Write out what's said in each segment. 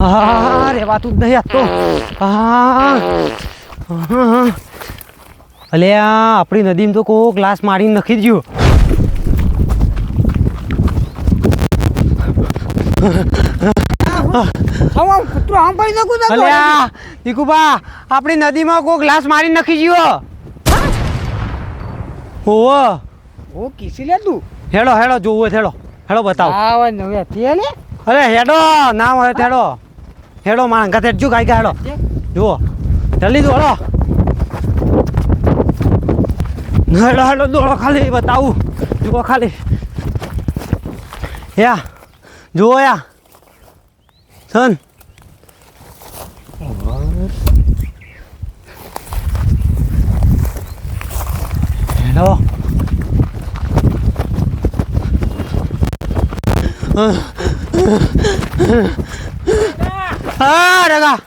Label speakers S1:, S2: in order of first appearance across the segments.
S1: રેવાતું જ નહીં તો અલે આ આપણી નદીમાં તો કોઈ ગ્લાસ મારીને નખી દીકુબા આપણી નદીમાં કોઈ ગ્લાસ મારી નખી ગયો ઓવો
S2: ઓ કિસી લે તું
S1: હેડો હેડો જોવો હેડો હેડો બતાવો
S2: હવે
S1: અરે હેડો ના હોય તો હેડો હેડો માંગા હેડજો ગાય હેડો જુઓ જલ્દી દોડો હેડો હેડો દોડો ખાલી બતાવું જુઓ ખાલી યા જુઓ યા સન હેડો હા રગા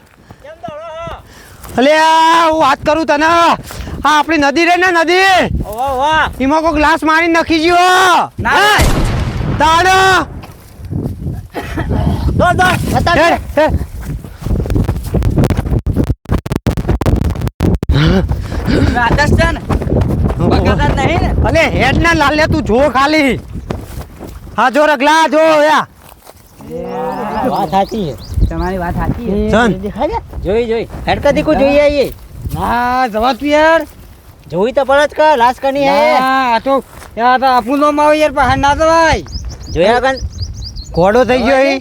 S1: અલ્યા હું વાત કરું તને. આ આપણી નદી રે ને નદી. એમાં કોઈ ગ્લાસ મારી નખી ગયો હે, હે.
S2: ને.
S1: અલે હેડ ના લાલે તું જો ખાલી. હા જો રગલા જો યા
S2: વાત સાચી છે. તમારી વાત સાચી છે. દેખાય જોઈ જોઈ. હેડકા દીકુ જોઈ આઈએ. ના જવા તું યાર. જોઈ તો પડત કા લાશ કની હે?
S3: આ તો યાર તો આપણું માવ આવે યાર બહાર ના જવાય.
S2: જોયા કન
S1: ઘોડો થઈ ગયો એ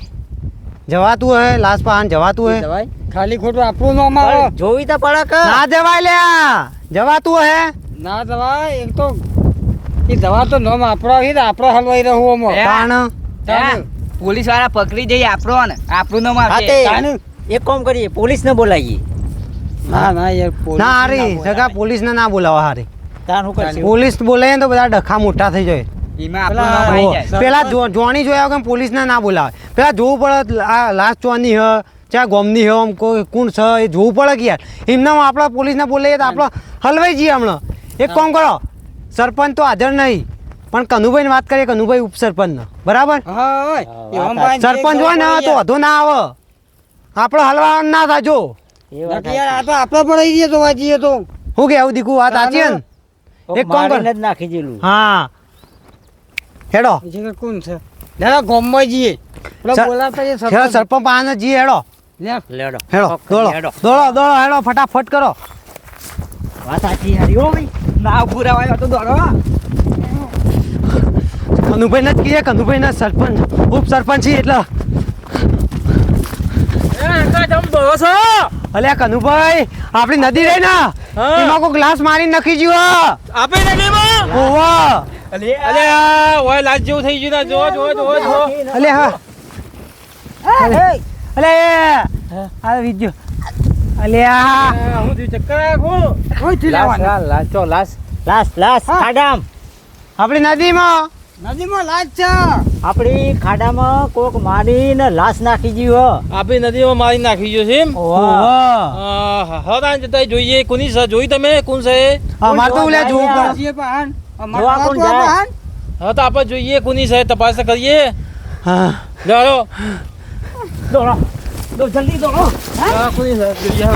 S1: જવાતું હે લાસ પાન જવાતું હે.
S3: ખાલી ખોટું આપણું નામ આવે.
S2: જોઈ તો પડે કા?
S1: ના જવાય લ્યા જવાતું હે.
S3: ના જવાય એક તો એ જવા તો નામ આપણો હે ને આપણો હલવાઈ રહ્યો ઓમો
S1: તાણ
S3: તાણ.
S4: પોલીસવાળા પકડી જઈએ આપણો ને આપણું
S2: તે
S3: તાણ.
S2: એક કામ કરીએ પોલીસ ને બોલાવીએ.
S3: ના ના યાર
S1: ના હારી સગા પોલીસ ને ના બોલાવા હારી. પોલીસ બોલાય ને તો બધા ડખા મોટા થઈ જાય.
S3: પેલા
S1: જોણી જોયા. વગર પોલીસ ને ના બોલાવે. પેલા જોવું પડે આ લાસ્ટ જોની હ ચા ગોમની હ કોણ છે એ જોવું પડે કે યાર. એમને આપણે પોલીસને બોલાવીએ તો આપણે હલવાઈ જઈએ હમણાં. એક કામ કરો સરપંચ તો હાજર નહીં. પણ કનુભાઈ વાત કરીએ કનુભાઈ ઉપસરપંચ બરાબર? સરપંચ હોય ને તો વધુ ના આવે. આપણે હલવા ના
S3: થાજો આ તો આપણે પડાઈ જઈએ તો વાંચીએ તો.
S1: હું કે આવું દીકું વાત સાચી ને? એક કામ કર.
S2: નાખી દેલું
S1: હા. હેડો.
S3: કોણ છે? દાદા ગોમમાં જઈએ સરપંચ.
S1: સરપંચ પાસે હેડો. હેડો દોડો દોડો દોડો હેડો ફટાફટ કરો.
S2: વાત સાચી હારી હો ભાઈ.
S4: ના ઉભું રહેવાય તો દોડો
S1: કનુભાઈ ને જ કહીએ કનુભાઈના સરપંચ ઉપ સરપંચ છીએ એટલે અલ્યા કનુભાઈ આપણી નદી રહી ને એમાં કોઈ ગ્લાસ મારી નખી ગયો
S4: આપે નદીમાં
S1: ઓવા
S4: અલે આ ઓય લાજ જેવું થઈ ગયું જો જો જો જો
S1: અલ્યા હા. અલ્યા એ. આ વિડિયો અલ્યા.
S4: હું થયું ચક્કર આખું
S2: લાસ
S3: લેવાના
S2: લાસ લાસ લાસ લાસ લાસ ખાડામ
S1: આપણી નદીમાં.
S3: નદીમાં લાશ છે.
S2: આપણી ખાડામાં કોક મારીને લાશ નાખી ગયું
S4: આપી નદીમાં મારી નાખી ગયો છે એમ? હા જતા જોઈએ. કોની છે જોઈ તમે? કોણ છે
S1: અમાર તો ઓલ્યા જોવું પડે
S3: જઈએ અમાર
S2: જોવા કોણ જાય?
S4: હા તો આપણે જોઈએ. કોની છે તપાસ કરીએ.
S1: હા.
S4: ચાલો
S2: દોડો. દો જલ્દી દોડો.
S4: હા કોની છે જોઈએ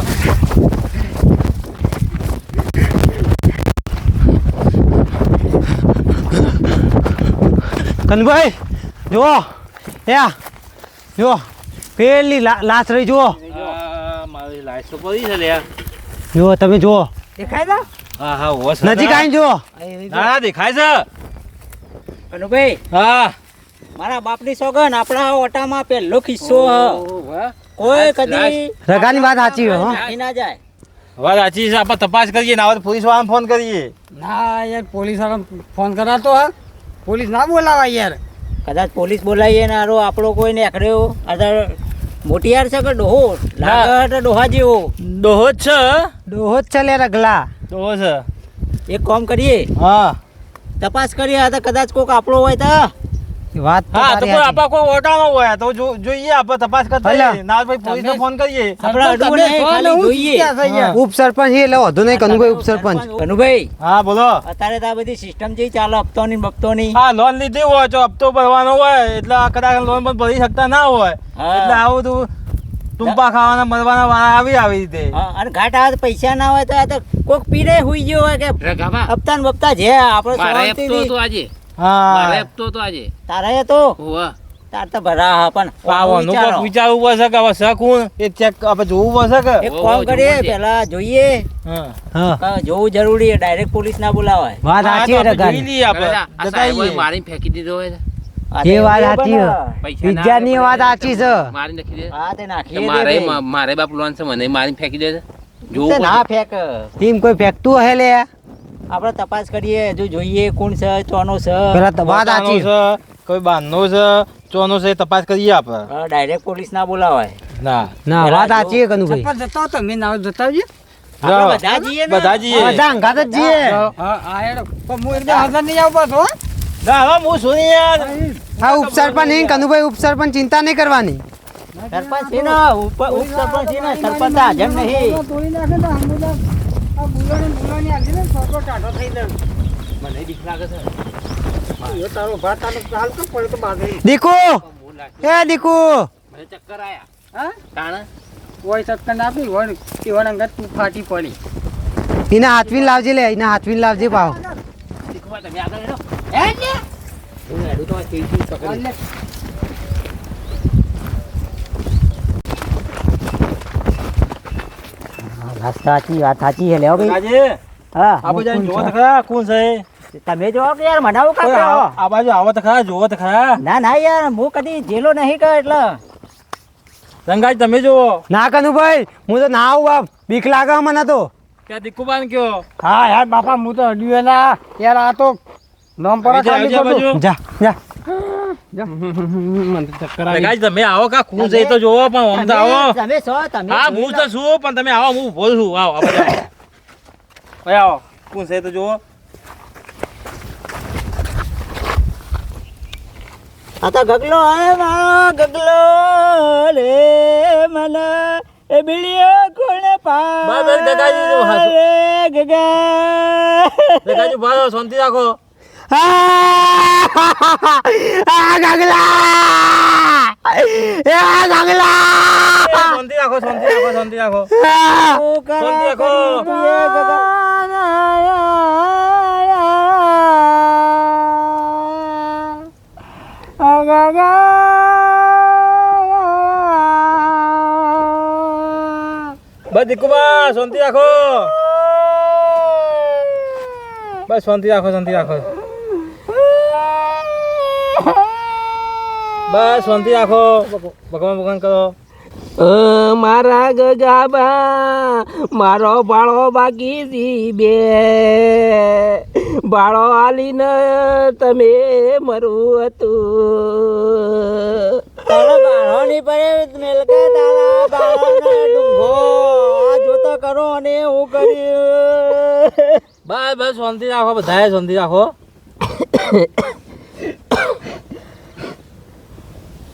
S1: કનુભાઈ જુઓ યા જુઓ પેલી લા- લાશ રહી જુઓ.
S4: આ મારી લાઈટ તો પડી છે લ્યા
S1: જુઓ તમે જુઓ.
S3: દેખાય?
S4: હા હા
S1: નજીક આવીને જુઓ.
S4: હા દેખાય છે.
S2: કનુભાઈ
S4: હા.
S2: મારા બાપની સોગન આપણા ઓટામાં પેલો કિસ્સો કોઈ કદી
S1: રગાની વાત સાચી હો.
S2: ના જાય.
S4: વાત સાચી છે આપણે તપાસ કરીએ ના પોલીસ વાળાને ફોન કરીએ.
S3: ના યાર પોલીસવાળા ફોન કરાતો હા. પોલીસ ના બોલાવા યાર.
S2: કદાચ પોલીસ બોલાવીએ ને આરો આપણો કોઈ નીકળ્યો અધર મોટિયાર છે કે ડોહો? લાગે તો ડોહા જેવો.
S4: ડોહો જ છે
S1: ડોહો જ છે લે રગલા
S4: ડોહો છે.
S2: એક કામ કરીએ.
S1: હા.
S2: તપાસ કરીએ આ તો કદાચ કોક આપણો હોય તો.
S1: વાત તો
S4: હા તો
S1: તારી
S4: કોઈ ઓટામાં હોય તો જો- જોઈએ આપણે તપાસ કરતા
S1: હલા.
S4: રહીએ. ના ભાઈ પોલીસને ફોન કરીએ.
S2: આપણે અડવું નહીં, ખાલી જોઈએ.
S1: ઉપસરપંચ એટલે વધુ નહીં કનુભાઈ ઉપસરપંચ.
S2: કનુભાઈ.
S4: હા બોલો.
S2: અત્યારે તો આ બધી સિસ્ટમ જે ચાલે હપ્તોની બપ્તો ની
S4: હા લોન લીધી હોય તો હપ્તો ભરવાનો હોય એટલે આ કદાચ લોન પણ ભરી શકતા ના હોય. એટલે આવું તું ટૂંપા ખાવાના મરવાના વાળા આવી આવી રીતે.
S2: અને ઘાટ આવે પૈસા ના હોય તો આ તો કોક પીરે હુઈ ગયો હોય કે હપ્તા ને બપ્તા છે આપણે
S5: હપ્તો આજે.
S4: હા.
S5: હપ્તો હતો આજે.
S2: તારે એ તો?
S5: હોવે.
S2: તાર તો ભરા પણ
S4: પાવાનું કોક વિચારવું પડશે કે હવે શકું એ ચેક આપણે જોવું પડશે કે?
S2: એક
S5: હોવે,
S2: કરીએ પેલા જોઈએ.
S4: હા.
S1: હા.
S2: જોવું જરૂરી છે ડાયરેક્ટ પોલીસ ના બોલાવાય.
S1: વાત સાચી છે
S4: જોઈ આપણે.
S5: આ
S4: જતા
S5: સાહેબોએ
S4: આવીએ.
S5: મારીને ફેંકી દીધો હોય
S1: એ વાત સાચી છે. વાત સાચી છે.
S5: મારી નાખી દે.
S2: હા તે
S5: કે મારે મારે બાપ લોન છે મને મારી ફેંકી દે જોવું
S2: ના ફેંક.
S1: કોઈ ફેંકતું હે લે?
S2: આપણે તપાસ કરીએ હજુ જોઈએ કોણ છે ચોનો છે
S1: પેલા તો વાત
S4: પોતાનો છે કોઈ બાંધનો છે ચોનો છે તપાસ કરીએ આપણે.
S2: ડાયરેક્ટ પોલીસ ના બોલાવાય.
S4: ના.
S1: ના વાત આચી કનુભાઈ.
S3: ચપ્પલ જતા હો તમે નાવ જતા આવજો
S2: બધા જઈએ
S4: બધા જઈએ.
S1: બધા અંગાત જ જઈએ.
S3: હા હા હેડો. પણ હું એકદમ હાજર નહીં આવવા તો
S4: ના હવે હું શું યાર.
S1: હા ઉપસરપંચ નહીં કનુભાઈ ઉપસરપંચ ચિંતા નહીં કરવાની.
S2: સરપંચ છે ને ઉપસરપંચ છે ને સરપંચ હાજર નહીં.
S3: તોડી નાખે ને હમણાં આ બુલાને બુલાની આજે ને છોકરો ટાઢો થઈ
S5: મને બીક લાગે છે.
S3: તારો ભાત તારો તો પડે તો બાગે
S1: દીકુ! એ દીકુ!
S5: મને ચક્કર આયા.
S3: હા?
S5: તાણે?
S3: આપી હોય ને તે હોય અંગત તું ફાટી પડી.
S1: એના હાથવીન લાવજે લે એના હાથવીન લાવજે
S5: ભાવ તમે આગળ હેડો. હું હેડું તો આ ચીડ ચીડ પકડી.
S2: વાત સાચી વાત સાચી છે લેવો ભાઈ. હા
S4: આ જઈને જોવો તો ખરા કોણ છે
S2: તમે જો કે યાર મને આવું કાકા
S4: આ બાજુ આવો તો ખરા જોવો તો ખરા.
S2: ના ના યાર હું કદી જેલો નહીં કર એટલે.
S4: રંગાજ તમે જોવો
S1: ના કનુભાઈ હું તો ના આવું બાપ બીક લાગે મને તો.
S4: ત્યાં દીકુબાન કયો?
S3: હા યાર બાપા હું તો અડ્યું ના યાર આ તો નામ પર
S4: જા, જા. તમે આવો કા? કોણ છે તો જોવો પણ આમ તો આવો.
S2: તમે- તમે છો તમે
S4: હા. તો છું. પણ તમે આવો હું છું. ભાઈ તો જોવો.
S2: આ તો ગગલો હે મારો ગગલો રે મન. એ બીડીઓ કોણે પા
S4: બસ, ગગાજી.
S2: ગગા.
S4: રંગાજ ભાઈ શાંતિ રાખો. શાંતિ રાખો શાંતિ રાખો શાંતિ રાખો શાંતિ રાખો. બસ દીકુબા શાંતિ રાખો બસ, શાંતિ રાખો શાંતિ રાખો બસ શાંતિ રાખો. ભગવાન ભગવાન કરો.
S5: મારા ગગાબા મારો બાળો બાકી છી બે. બાળો આલીને તમે મરું હતું.
S2: તારો નહીં પડે મેલકે તારા બાળોને ડુંગો. આ જોતો કરો અને હું કરી
S4: બસ બસ શાંતિ રાખો બધાએ શાંતિ રાખો બસ બધાએ શાંતિ રાખો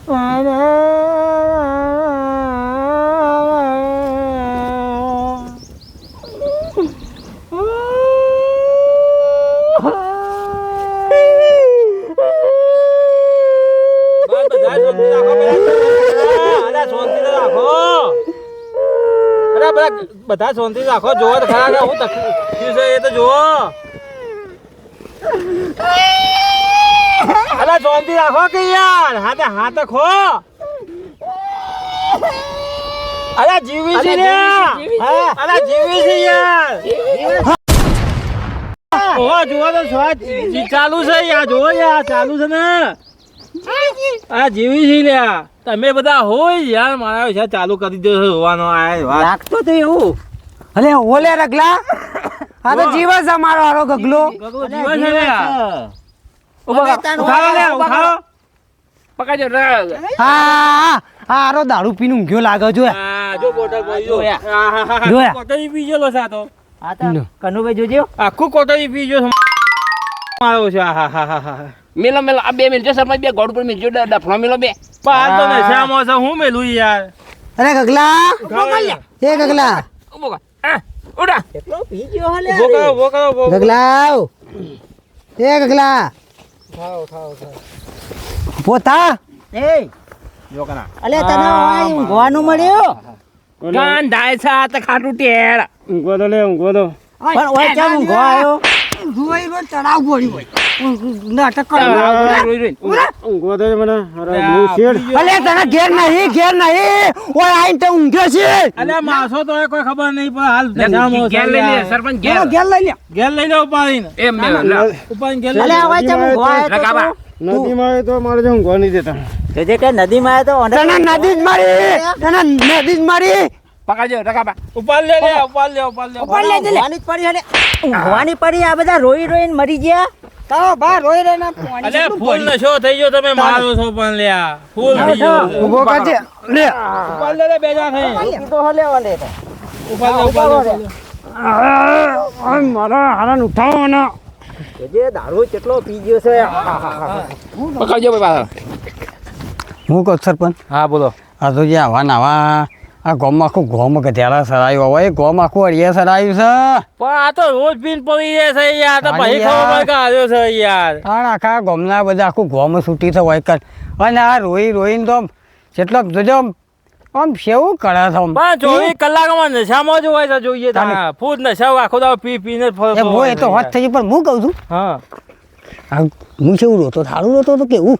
S4: અરે શાંતિ તો રાખો અરે બધા શાંતિ રાખો. જોવો તો ખરા હું તકલીફ છે એ તો જોવો અરે શાંતિ રાખો કે યાર. હાથે હાથ ખો. અરે જીવી છે ને હા, અરે જીવી છે યાર. ઓહો જુઓ તો ચાલુ છે યાર. જુઓ યાર ચાલુ છે ને. આ જીવી છે લ્યા. તમે બધા હોય યાર. મારા વિશે ચાલુ કરી દો જોવાનો આ વાત.
S2: લાગતો તો એવું.
S1: અલે ઓલે રગલા. આ તો જીવ છે અમારો હારો ગગલો.
S4: ગગલો છે લ્યા.
S2: અમે તાન
S4: ઉઠાવો લે ઉઠાવો
S5: પકડજો રગ.
S1: હા આ હારો દારૂ પીને ઊંઘ્યો લાગે જો
S4: હા જો બોટલ પડી જો. પી
S2: હા તો કનુભાઈ જોજો
S4: આખું કોટરી પી ગયો છે.
S5: મેલો મેલો. આ બે મિલજો સરપંચ બે ગોળ ઉપર મિલજો ડફણો મેલો બે.
S4: આ તો નશામાં છે. હું મેલું યાર?
S1: અરે ગગલા. એ ગગલા.
S5: ઊભો ઉડા.
S2: કેટલો પી ગયો હલે
S4: ઊભો કરો ઊભો કરો ઊભો કરો.
S1: ગગલા. આવ. એ ગગલા પોતા?
S2: એ.
S4: જો કના
S2: અલ્યા તને આ ઊંઘવાનું મળ્યું?
S4: કાન ધાય છે આ તો ખાટું ટેડ
S3: ઊંઘો તો લે ઊંઘો તો.
S2: પણ ઓય કેમ ઊંઘો આવ્યો?
S3: ઊંઘો તળાવ પડ્યું હોય. નાટક કરો તો મને. અરે હું શેડ
S1: અલે તને ઘેર નહીં ઘેર નહીં. ઓય આઈને તે ઊંઘ્યો છે.
S4: અલ્યા માસો તો કોઈ ખબર નહીં પણ હાલ નશામાં
S5: ઘેર લઈ લે સરપંચ ઘેર.
S3: ઘેર લઈ લે.
S4: ઘેર લઈ લે ઉપાડીને.
S5: એમ મેં
S4: ઉપાડીને ઘેર લઈ લે.
S2: અલ્યા ઓય ચાલ ઊંઘો આવ્યો તો
S5: લગાવા.
S2: તું.
S3: નદીમાં તો મારે જો ઊંઘવા નહીં દેતા.
S2: તો જે કે નદીમાં તો
S1: તને નદી જ મારી. તને નદી જ મારી.
S5: પકડજો રકાબા.
S4: લે લે ઉપાડ લે ઉપાડ લે.
S2: ઊંઘવાની જ પડી પડી આ બધા રોઈ રોઈને મરી ગયા.
S3: બા રોઈ પાણી
S4: ફૂલ નશો થઈ ગયો તમે મારો છો પણ લ્યા. ફૂલ થઈ ગયો
S1: ઊભો કરજે. લે.
S4: ઉપાડ લે લે બે જણા થઈ
S2: કીધો હલે ઓલે તો.
S4: લે ઉપાડ લે, ઉપાડ
S1: મારા હારાને ઉઠાવો ને
S2: જે દારૂ કેટલો પી ગયો છે.
S5: પકડજો ભાઈ પાછળ.
S1: હું કહું સરપંચ?
S4: હા બોલો.
S1: આ તો જે આવા નવા આ ગોમ આખું ગોમ ગધેડા સરાયું હોય ગોમ આખું અડિયા સરાયું છે.
S4: પણ આ તો રોજ પીન પડી જાય છે યાર તો ભાઈ ખબર કે આવ્યો છે યાર.
S1: પણ આખા ગોમના બધા આખું ગોમ છૂટી છે હોય કર અને આ રોઈ રોઈને તો જેટલો જોજો આમ સેવું કરે છે
S4: પણ ચોવીસ કલાકમાં નશામાં જ હોય છે જોઈએ તમે ફૂલ નશા આખો દાડો પી પીને ફરતો
S1: એ તો હોત થઈ પણ હું કહું છું
S4: હા.
S1: હું કેવું રોતો સારું રોતો તો કેવું?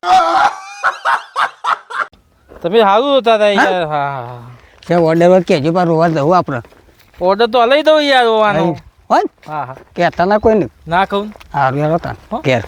S4: તમે સારું હતા તા યાર હા.
S1: કે ઓર્ડર કેજો પણ રોવા દઉં આપણે.
S4: ઓર્ડર તો લઈ દઉં યાર રોવાનો.
S1: હોય
S4: હા હા.
S1: કહેતા ના કોઈ ને
S4: ના. કહું
S1: સારું યાર હતા ઘેર.